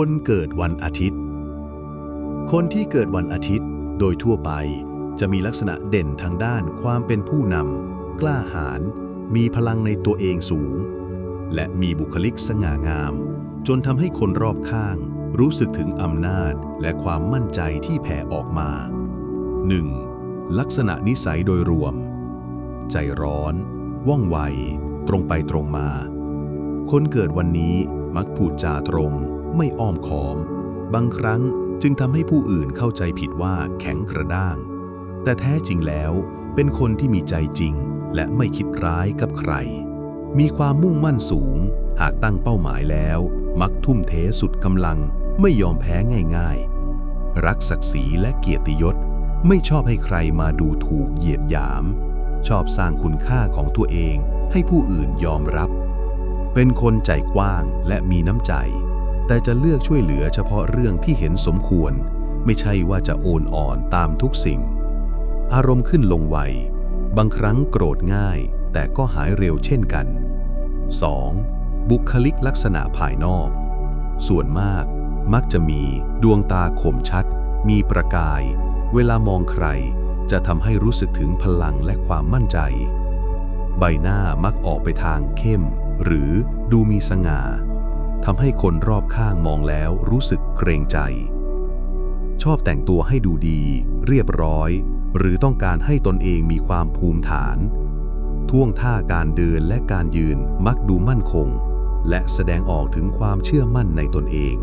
คนเกิดวันอาทิตย์ คนที่เกิดวันอาทิตย์โดยทั่วไปจะมีลักษณะเด่นทางด้านความเป็นผู้นำ กล้าหาญ มีพลังในตัวเองสูง และมีบุคลิกสง่างาม จนทำให้คนรอบข้าง รู้สึกถึงอำนาจและความมั่นใจที่แผ่ออกมา 1. ลักษณะนิสัยโดยรวม ใจร้อน ว่องไว ตรงไปตรงมา คนเกิดวันนี้มักพูดจาตรง ไม่อ้อมค้อม บางครั้งจึงทำให้ผู้อื่นเข้าใจผิดว่าแข็งกระด้าง แต่แท้จริงแล้วเป็นคนที่มีใจจริง และไม่คิดร้ายกับใคร มีความมุ่งมั่นสูง หากตั้งเป้าหมายแล้ว มักทุ่มเทสุดกำลัง ไม่ยอมแพ้ง่ายๆ รักศักดิ์ศรีและเกียรติยศ ไม่ชอบให้ใครมาดูถูกเหยียดหยาม ชอบสร้างคุณค่าของตัวเองให้ผู้อื่นยอมรับ เป็นคนใจกว้างและมีน้ำใจ แต่จะเลือกช่วยเหลือเฉพาะเรื่องที่เห็นสมควร ไม่ใช่ว่าจะโอนอ่อนตามทุกสิ่ง อารมณ์ขึ้นลงไว บางครั้งโกรธง่าย แต่ก็หายเร็วเช่นกัน 2. บุคลิกลักษณะภายนอก ส่วนมาก มักจะมีดวงตาคมชัด มีประกาย เวลามองใคร จะทำให้รู้สึกถึงพลังและความมั่นใจ ใบหน้ามักออกไปทางเข้ม หรือดูมีสง่า ทำให้คนรอบข้างมองแล้วรู้สึกเกรงใจ ชอบแต่งตัวให้ดูดี เรียบร้อย หรือต้องการให้ตนเองมีความภูมิฐาน ท่วงท่าการเดินและการยืนมักดูมั่นคง และแสดงออกถึงความเชื่อมั่นในตนเอง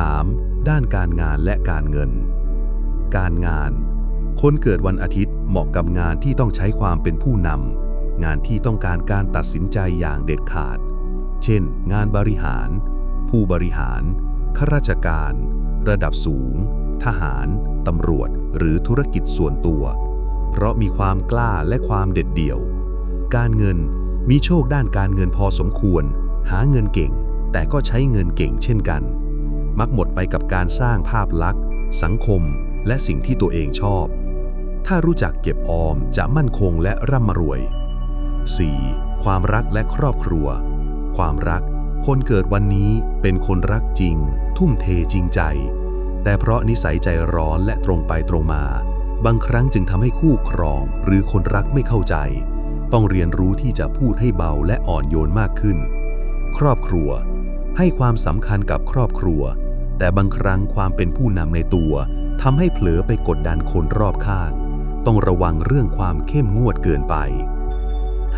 3. ด้านการงานและการเงิน การงาน คนเกิดวันอาทิตย์เหมาะกับงานที่ต้องใช้ความเป็นผู้นำงานที่ต้องการการตัดสินใจอย่างเด็ดขาด เช่น งานบริหาร ผู้บริหาร ข้าราชการ ระดับสูง ทหาร ตำรวจ หรือธุรกิจส่วนตัว เพราะมีความกล้าและความเด็ดเดี่ยว การเงินมีโชคด้านการเงินพอสมควร หาเงินเก่ง แต่ก็ใช้เงินเก่งเช่นกัน มักหมดไปกับการสร้างภาพลักษณ์ สังคม และสิ่งที่ตัวเองชอบ ถ้ารู้จักเก็บออมจะมั่นคงและร่ำรวย 4. ความรักและครอบครัว ความรัก คนเกิดวันนี้เป็นคนรักจริง ทุ่มเทจริงใจ แต่เพราะนิสัยใจร้อนและตรงไปตรงมา บางครั้งจึงทำให้คู่ครองหรือคนรักไม่เข้าใจ ต้องเรียนรู้ที่จะพูดให้เบาและอ่อนโยนมากขึ้น ครอบครัว ให้ความสำคัญกับครอบครัว แต่บางครั้งความเป็นผู้นำในตัวทำให้เผลอไปกดดันคนรอบข้าง ต้องระวังเรื่องความเข้มงวดเกินไป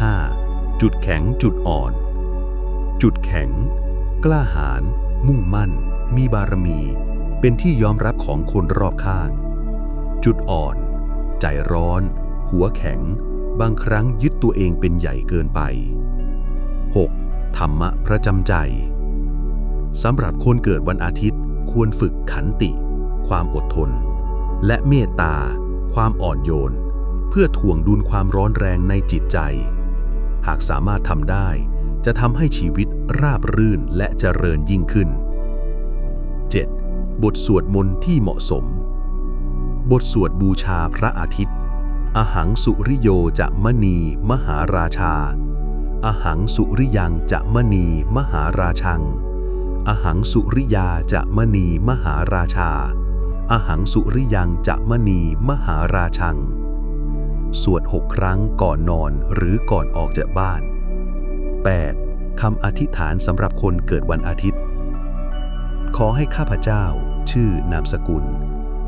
5. จุดแข็งจุดอ่อน จุดแข็ง กล้าหาญมุ่งมั่น มีบารมี เป็นที่ยอมรับของคนรอบข้าง จุดอ่อน ใจร้อน หัวแข็ง บางครั้งยึดตัวเองเป็นใหญ่เกินไป 6. ธรรมะประจำใจสำหรับคนเกิดวันอาทิตย์ควรฝึกขันติ ความอดทน และเมตตา ความอ่อนโยน เพื่อถ่วงดุลความร้อนแรงในจิตใจ หากสามารถทำได้ จะทำให้ชีวิตราบรื่นและเจริญยิ่งขึ้น 7. บทสวดมนต์ที่เหมาะสม บทสวดบูชาพระอาทิตย์ อหังสุริโยจะมณีมหาราชา อหังสุริยังจะมณีมหาราชัง อหังสุริยาจะมณีมหาราชา อหังสุริยังจะมณีมหาราชัง สวดหกครั้งก่อนนอนหรือก่อนออกจากบ้าน 8. คำอธิษฐานสำหรับคนเกิดวันอาทิตย์ ขอให้ข้าพเจ้า ชื่อนามสกุล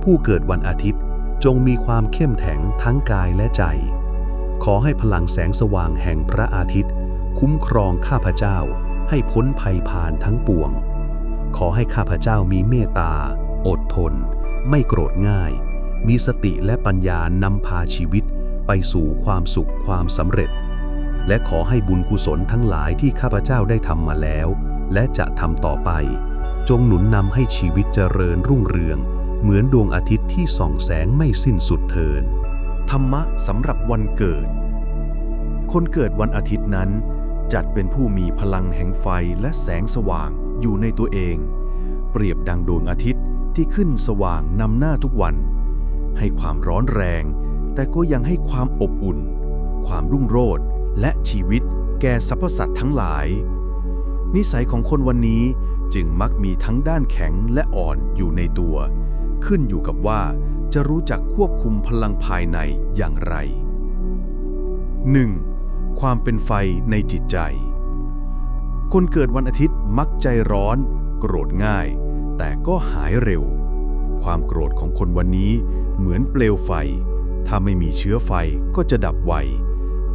ผู้เกิดวันอาทิตย์จงมีความเข้มแข็งทั้งกายและใจ ขอให้พลังแสงสว่างแห่งพระอาทิตย์ คุ้มครองข้าพเจ้าให้พ้นภัยผ่านทั้งปวง ขอให้ข้าพเจ้ามีเมตตา อดทน ไม่โกรธง่าย มีสติและปัญญานำพาชีวิตไปสู่ความสุขความสำเร็จ และขอให้บุญกุศลทั้งหลายที่ข้าพเจ้าได้ทำมาแล้ว และจะทำต่อไป จงหนุนนำให้ชีวิตเจริญรุ่งเรือง เหมือนดวงอาทิตย์ที่ส่องแสงไม่สิ้นสุดเทิน ธรรมะสำหรับวันเกิด คนเกิดวันอาทิตย์นั้น จัดเป็นผู้มีพลังแห่งไฟและแสงสว่างอยู่ในตัวเอง เปรียบดังดวงอาทิตย์ที่ขึ้นสว่างนำหน้าทุกวัน ให้ความร้อนแรง แต่ก็ยังให้ความอบอุ่น ความรุ่งโรจน์ และชีวิตแก่สรรพสัตว์ทั้งหลาย นิสัยของคนวันนี้จึงมักมีทั้งด้านแข็งและอ่อนอยู่ในตัว ขึ้นอยู่กับว่าจะรู้จักควบคุมพลังภายในอย่างไร 1. ความเป็นไฟในจิตใจ คนเกิดวันอาทิตย์มักใจร้อน โกรธง่าย แต่ก็หายเร็ว ความโกรธของคนวันนี้เหมือนเปลวไฟ ถ้าไม่มีเชื้อไฟก็จะดับไว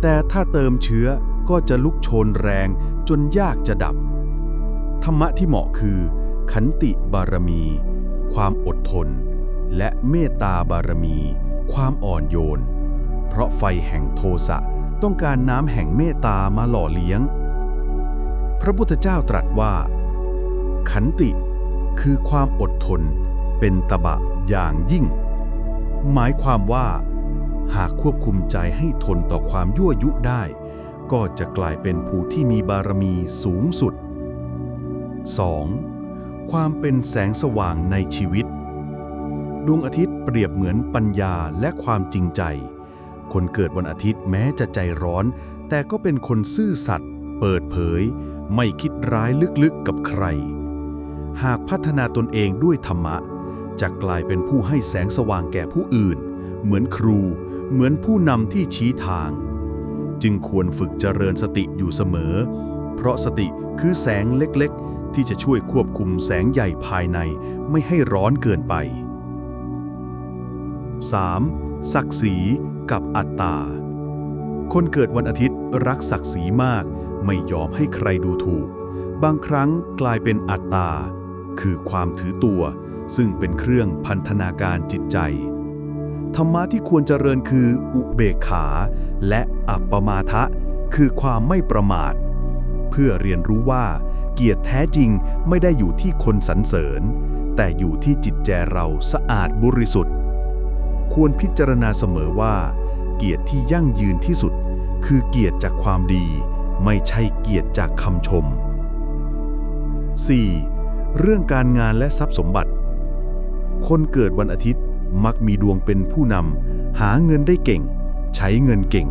แต่ถ้าเติมเชื้อก็จะลุกโชนแรงจนยากจะดับ ธรรมะที่เหมาะคือ ขันติบารมี ความอดทน และเมตตาบารมี ความอ่อนโยน เพราะไฟแห่งโทสะต้องการน้ำแห่งเมตตามาหล่อเลี้ยง พระพุทธเจ้าตรัสว่า ขันติคือความอดทน เป็นตบะอย่างยิ่ง หมายความว่า หากควบคุมใจให้ทนต่อความยั่วยุได้ ก็จะกลายเป็นผู้ที่มีบารมีสูงสุด 2. ความเป็นแสงสว่างในชีวิต ดวงอาทิตย์เปรียบเหมือนปัญญาและความจริงใจ คนเกิดวันอาทิตย์แม้จะใจร้อน แต่ก็เป็นคนซื่อสัตย์ เปิดเผย ไม่คิดร้ายลึกๆกับใคร หากพัฒนาตนเองด้วยธรรมะ จะกลายเป็นผู้ให้แสงสว่างแก่ผู้อื่น เหมือนครู เหมือนผู้นำที่ชี้ทาง จึงควรฝึกเจริญสติอยู่เสมอ เพราะสติคือแสงเล็กๆ ที่จะช่วยควบคุมแสงใหญ่ภายในไม่ให้ร้อนเกินไป 3. ศักดิ์ศรีกับอัตตา คนเกิดวันอาทิตย์รักศักดิ์ศรีมาก ไม่ยอมให้ใครดูถูก บางครั้งกลายเป็นอัตตา คือความถือตัว ซึ่งเป็นเครื่องพันธนาการจิตใจ ธรรมะที่ควรเจริญคืออุเบกขา และอัปปมาทะ คือความไม่ประมาท เพื่อเรียนรู้ว่า เกียรติแท้จริงไม่ได้อยู่ที่คนสรรเสริญ แต่อยู่ที่จิตใจเราสะอาดบริสุทธิ์ ควรพิจารณาเสมอว่า เกียรติที่ยั่งยืนที่สุด คือเกียรติจากความดี ไม่ใช่เกียรติจากคำชม 4. เรื่องการงานและทรัพย์สมบัติ คนเกิดวันอาทิตย์ มักมีดวงเป็นผู้นำ หาเงินได้เก่ง ใช้เงินเก่ง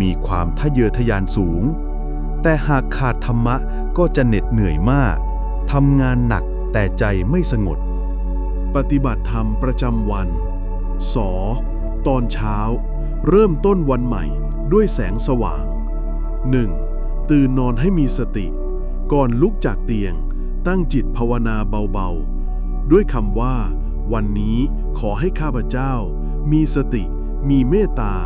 มีความทะเยอทะยานสูง แต่หากขาดธรรมะก็จะเหน็ดเหนื่อยมากทำงานหนักแต่ใจไม่สงบปฏิบัติธรรมประจำวันสตอนเช้า เริ่มต้นวันใหม่ด้วยแสงสว่าง 1. ตื่นนอนให้มีสติ ก่อนลุกจากเตียง ตั้งจิตภาวนาเบาๆ ด้วยคำว่า วันนี้ขอให้ข้าพเจ้า มีสติ มีเมตตา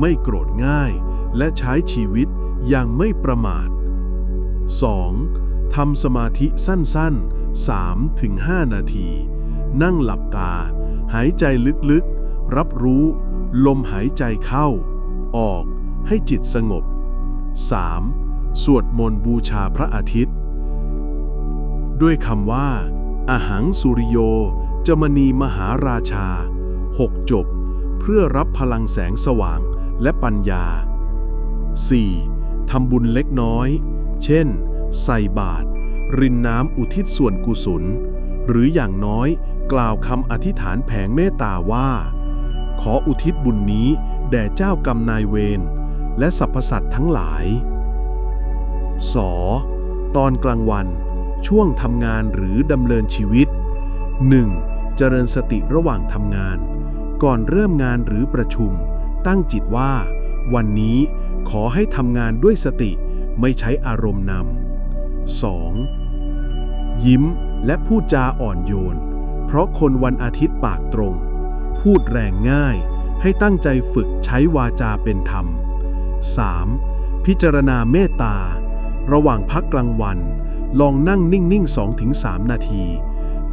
ไม่โกรธง่าย และใช้ชีวิตอย่างไม่ประมาท 2. ทำสมาธิสั้นๆ 3-5 นาที นั่งหลับตา หายใจลึกๆ รับรู้ ลมหายใจเข้า ออก ให้จิตสงบ 3. สวดมนต์บูชาพระอาทิตย์ ด้วยคำว่าอาหังสุริโย จมณีมหาราชา 6 จบ เพื่อรับพลังแสงสว่างและปัญญา 4. ทำบุญเล็กน้อย เช่น ใส่บาตรรินน้ำอุทิศส่วนกุศล หรืออย่างน้อยกล่าวคำอธิษฐานแผงเมตตาว่า ขออุทิศบุญนี้แด่เจ้ากรรมนายเวร และสรรพสัตว์ทั้งหลาย สอ ตอนกลางวัน ช่วงทำงานหรือดำเนินชีวิต 1. เจริญสติระหว่างทำงาน ก่อนเริ่มงานหรือประชุม ตั้งจิตว่า วันนี้ขอให้ทำงานด้วยสติไม่ใช้อารมณ์นำ 2. ยิ้มและพูดจาอ่อนโยน เพราะคนวันอาทิตย์ปากตรง พูดแรงง่ายให้ตั้งใจฝึกใช้วาจาเป็นธรรม 3. พิจารณาเมตตา ระหว่างพักกลางวัน ลองนั่งนิ่งๆ2-3 นาที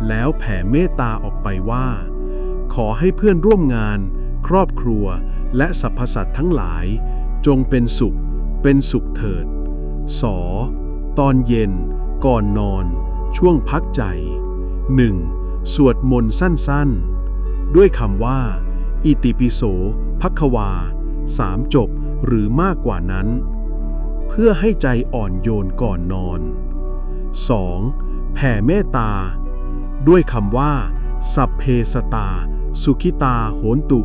แล้วแผ่เมตตาออกไปว่า ขอให้เพื่อนร่วมงาน ครอบครัว และสรรพสัตว์ทั้งหลาย จงเป็นสุข เป็นสุขเถิดสตอนเย็น ก่อนนอน ช่วงพักใจ 1. สวดมนต์สั้นๆ ด้วยคำว่า อิติปิโสพักวาสามจบหรือมากกว่านั้น เพื่อให้ใจอ่อนโยนก่อนนอน 2. แผ่เมตตา ด้วยคำว่า สัพเพสตา สุขิตาโหนตุ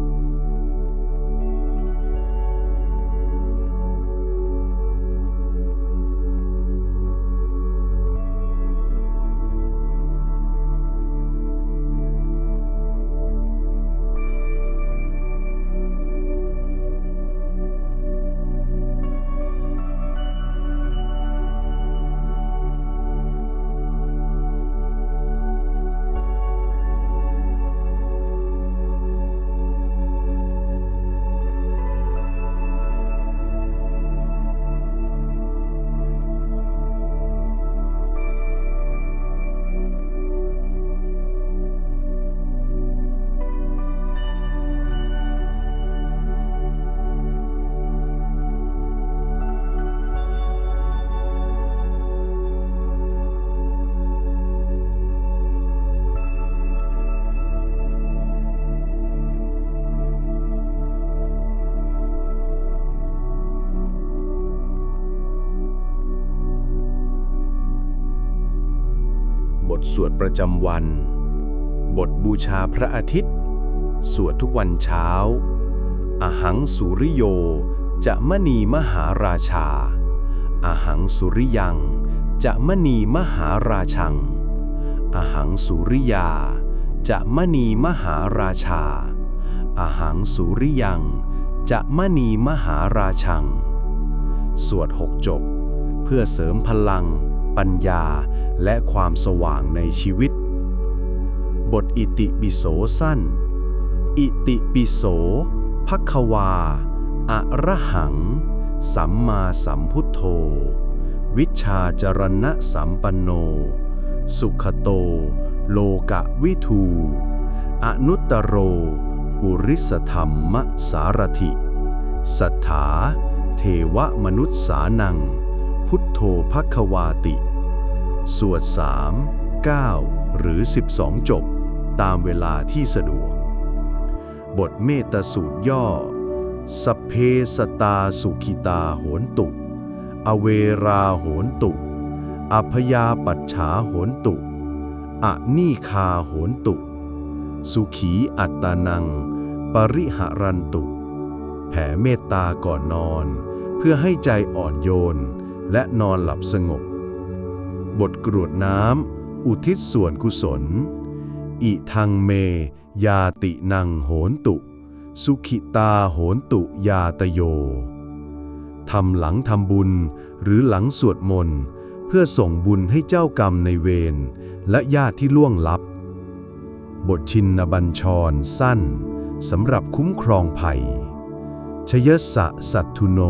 สวดประจำวัน บทบูชาพระอาทิตย์ สวดทุกวันเช้าอหังสุริโย จะมณีมหาราชาอหังสุริยัง จะมณีมหาราชังอหังสุริยา จะมณีมหาราชาอหังสุริยัง จะมณีมหาราชัง สวดหกจบ เพื่อเสริมพลัง ปัญญา และความสว่างในชีวิต บทอิติปิโสสั้น อิติปิโสภัควาอะระหัง สัมมาสัมพุทโธ วิชชาจรณะสัมปันโน สุขโต โลกะวิทู อนุตตโร ปุริสธรรมสารถิ สัทธา เทวมนุษย์สานัง พุทโธภควาติ สวดสามเก้าหรือ 12 จบ ตามเวลาที่สะดวก บทเมตสูตรย่อ สเพสตาสุขิตาโหนตุ อเวราโหนตุอพยาปัจฉาโหนตุอนีคาโหนตุ สุขีอัตตานัง ปริหารันตุ แผ่เมตตาก่อนนอน เพื่อให้ใจอ่อนโยน และนอนหลับสงบ บทกรวดน้ำ อุทิศส่วนกุศล อิทังเม ยาตินังโหนตุ สุขิตาโหนตุยาตโย ทำหลังทำบุญหรือหลังสวดมนต์ เพื่อส่งบุญให้เจ้ากรรมในเวร และญาติที่ล่วงลับ บทชินบัญชรสั้นสำหรับคุ้มครองภัยชยสะสัตทุโน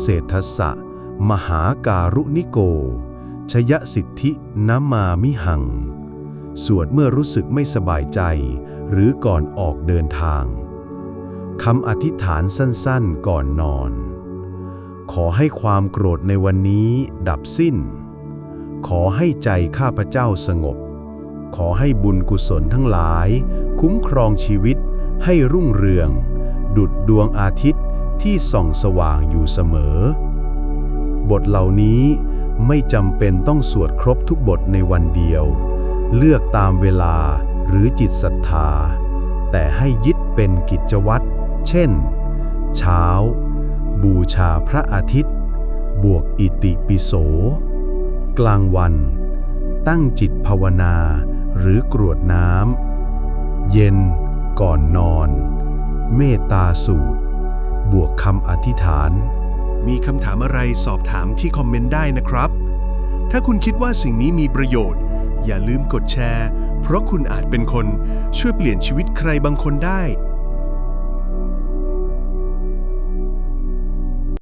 เศรษฐสะ มหาการุณิโก ชยสิทธินามามิหัง สวดเมื่อรู้สึกไม่สบายใจ หรือก่อนออกเดินทางคำอธิษฐานสั้นๆก่อนนอน ขอให้ความโกรธในวันนี้ดับสิ้น ขอให้ใจข้าพเจ้าสงบ ขอให้บุญกุศลทั้งหลาย คุ้มครองชีวิตให้รุ่งเรือง ดุดดวงอาทิตย์ที่ส่องสว่างอยู่เสมอ บทเหล่านี้ไม่จำเป็นต้องสวดครบทุกบทในวันเดียว เลือกตามเวลาหรือจิตศรัทธา แต่ให้ยึดเป็นกิจวัตร เช่น เช้า บูชาพระอาทิตย์ บวกอิติปิโส กลางวัน ตั้งจิตภาวนาหรือกรวดน้ำ เย็นก่อนนอน เมตตาสูตร บวกคำอธิษฐาน มีคำถามอะไรสอบถามที่คอมเมนต์ได้นะครับ ถ้าคุณคิดว่าสิ่งนี้มีประโยชน์ อย่าลืมกดแชร์ เพราะคุณอาจเป็นคนช่วยเปลี่ยนชีวิตใครบางคนได้